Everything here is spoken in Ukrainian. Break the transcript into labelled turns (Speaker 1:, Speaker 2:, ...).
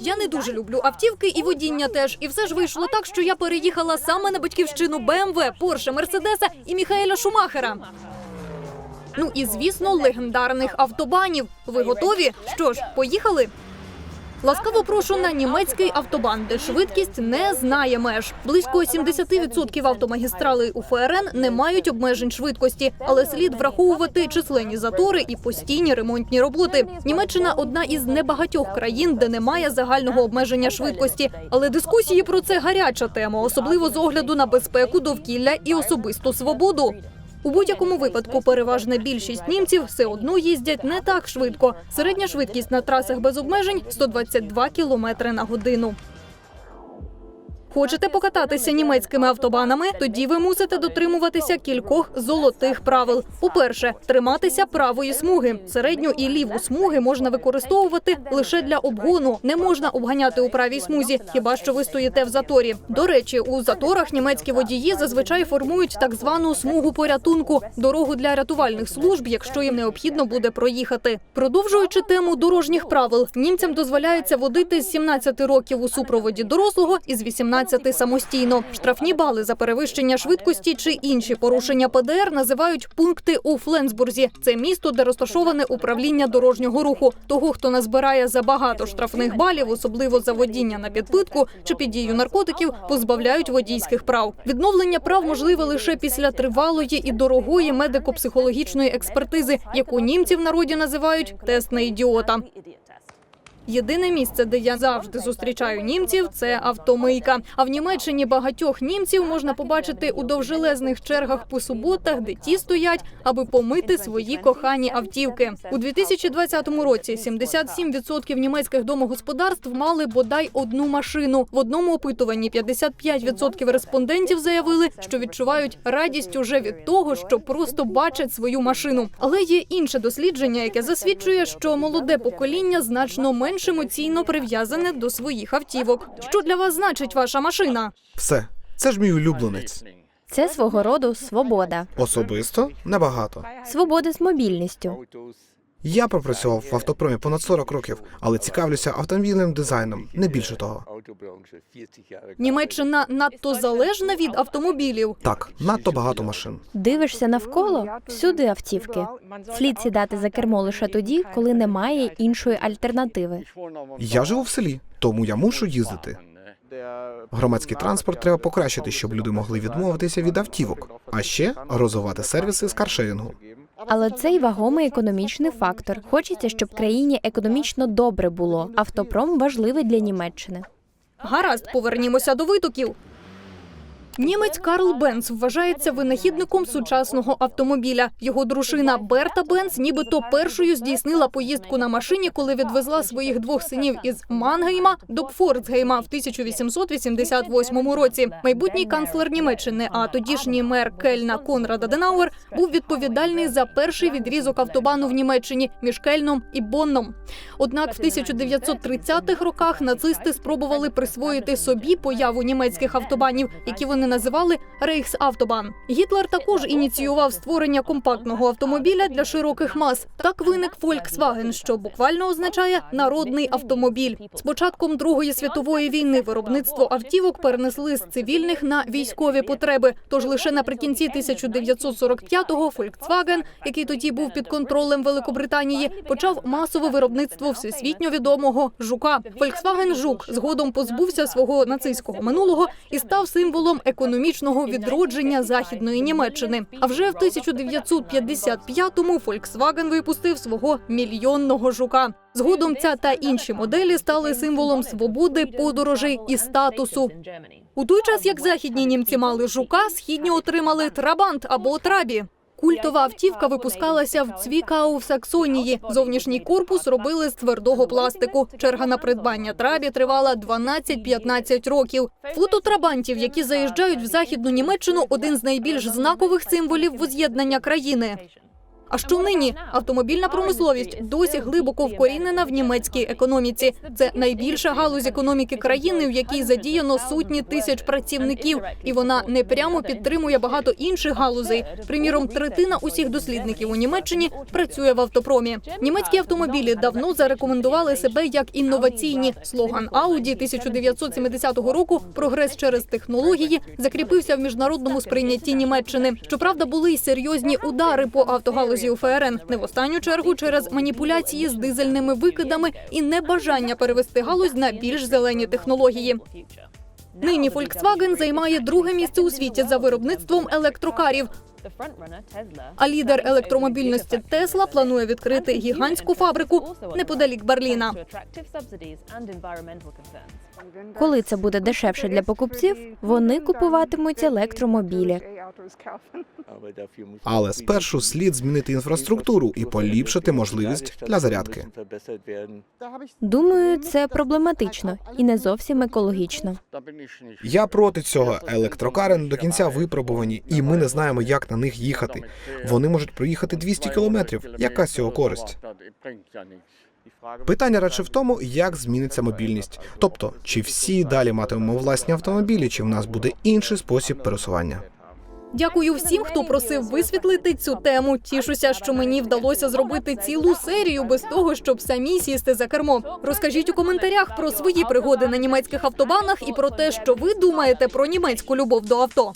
Speaker 1: Я не дуже люблю автівки і водіння теж. І все ж вийшло так, що я переїхала саме на батьківщину БМВ, Порше, Мерседеса і Міхаеля Шумахера. Ну і звісно, легендарних автобанів. Ви готові? Що ж, поїхали? Ласкаво прошу на німецький автобан, де швидкість не знає меж. Близько 70% автомагістралей у ФРН не мають обмежень швидкості, але слід враховувати численні затори і постійні ремонтні роботи. Німеччина одна із небагатьох країн, де немає загального обмеження швидкості. Але дискусії про це гаряча тема, особливо з огляду на безпеку, довкілля і особисту свободу. У будь-якому випадку переважна більшість німців все одно їздять не так швидко. Середня швидкість на трасах без обмежень 122 км на годину. Хочете покататися німецькими автобанами? Тоді ви мусите дотримуватися кількох золотих правил. По-перше, триматися правої смуги. Середню і ліву смуги можна використовувати лише для обгону. Не можна обганяти у правій смузі, хіба що ви стоїте в заторі. До речі, у заторах німецькі водії зазвичай формують так звану смугу порятунку дорогу для рятувальних служб, якщо їм необхідно буде проїхати. Продовжуючи тему дорожніх правил, німцям дозволяється водити з 17 років у супроводі дорослого і з 18 самостійно. Штрафні бали за перевищення швидкості чи інші порушення ПДР називають пункти у Фленсбурзі. Це місто, де розташоване управління дорожнього руху. Того, хто назбирає забагато штрафних балів, особливо за водіння на підпитку чи під дією наркотиків, позбавляють водійських прав. Відновлення прав можливе лише після тривалої і дорогої медико-психологічної експертизи, яку німці в народі називають тест на ідіота. Єдине місце, де я завжди зустрічаю німців, це автомийка. А в Німеччині багатьох німців можна побачити у довжелезних чергах по суботах, де ті стоять, аби помити свої кохані автівки. У 2020 році 77% німецьких домогосподарств мали бодай одну машину. В одному опитуванні 55% респондентів заявили, що відчувають радість уже від того, що просто бачать свою машину. Але є інше дослідження, яке засвідчує, що молоде покоління значно менш емоційно прив'язане до своїх автівок. Що для вас значить ваша машина?
Speaker 2: Все, це ж мій улюбленець.
Speaker 3: Це свого роду свобода,
Speaker 2: Особисто небагато.
Speaker 3: свобода з мобільністю.
Speaker 2: Я пропрацював в автопромі понад 40 років, але цікавлюся автомобільним дизайном, не більше того.
Speaker 1: Німеччина надто залежна від автомобілів.
Speaker 2: Так, надто багато машин.
Speaker 3: Дивишся навколо всюди автівки. Слід сідати за кермо лише тоді, коли немає іншої альтернативи.
Speaker 2: Я живу в селі, тому я мушу їздити. Громадський транспорт треба покращити, щоб люди могли відмовитися від автівок, а ще розвивати сервіси з каршерінгу.
Speaker 3: Але це й вагомий економічний фактор. Хочеться, щоб країні економічно добре було. Автопром важливий для Німеччини.
Speaker 1: Гаразд, повернімося до витоків. Німець Карл Бенц вважається винахідником сучасного автомобіля. Його дружина Берта Бенц нібито першою здійснила поїздку на машині, коли відвезла своїх двох синів із Мангейма до Пфорцгейма в 1888 році. Майбутній канцлер Німеччини, а тодішній мер Кельна Конрад Аденауер був відповідальний за перший відрізок автобану в Німеччині між Кельном і Бонном. Однак в 1930-х роках нацисти спробували присвоїти собі появу німецьких автобанів, які вони називали Рейхсавтобан. Гітлер також ініціював створення компактного автомобіля для широких мас. Так виник Volkswagen, що буквально означає народний автомобіль. З початком Другої світової війни виробництво автівок перенесли з цивільних на військові потреби. Тож лише наприкінці 1945-го Volkswagen, який тоді був під контролем Великобританії, почав масове виробництво всесвітньо відомого жука. Volkswagen Жук згодом позбувся свого нацистського минулого і став символом економічного відродження західної Німеччини. А вже в 1955-му Volkswagen випустив свого мільйонного жука. Згодом ця та інші моделі стали символом свободи, подорожей і статусу. У той час, як західні німці мали жука, східні отримали трабант або трабі. Культова автівка випускалася в Цвікау в Саксонії. Зовнішній корпус робили з твердого пластику. Черга на придбання трабі тривала 12-15 років. Фото трабантів, які заїжджають в західну Німеччину, один з найбільш знакових символів воз'єднання країни. А що нині? Автомобільна промисловість досі глибоко вкорінена в німецькій економіці. Це найбільша галузь економіки країни, в якій задіяно сотні тисяч працівників, і вона непрямо підтримує багато інших галузей. Приміром, третина усіх дослідників у Німеччині працює в автопромі. Німецькі автомобілі давно зарекомендували себе як інноваційні. Слоган Audi 1970 року Прогрес через технології закріпився в міжнародному сприйнятті Німеччини. Щоправда, були й серйозні удари по автогалузі у ФРН, не в останню чергу через маніпуляції з дизельними викидами і небажання перевести галузь на більш зелені технології. Нині Volkswagen займає друге місце у світі за виробництвом електрокарів. А лідер електромобільності Тесла планує відкрити гігантську фабрику неподалік Берліна.
Speaker 3: Коли це буде дешевше для покупців, вони купуватимуть електромобілі.
Speaker 2: Але спершу слід змінити інфраструктуру і поліпшити можливість для зарядки.
Speaker 3: Думаю, це проблематично і не зовсім екологічно.
Speaker 2: Я проти цього. Електрокари не до кінця випробувані, і ми не знаємо, як на них їхати. Вони можуть проїхати 200 кілометрів. Яка з цього користь? Питання радше в тому, як зміниться мобільність. Тобто, чи всі далі матимемо власні автомобілі, чи в нас буде інший спосіб пересування.
Speaker 1: Дякую всім, хто просив висвітлити цю тему. Тішуся, що мені вдалося зробити цілу серію без того, щоб самі сісти за кермо. Розкажіть у коментарях про свої пригоди на німецьких автобанах і про те, що ви думаєте про німецьку любов до авто.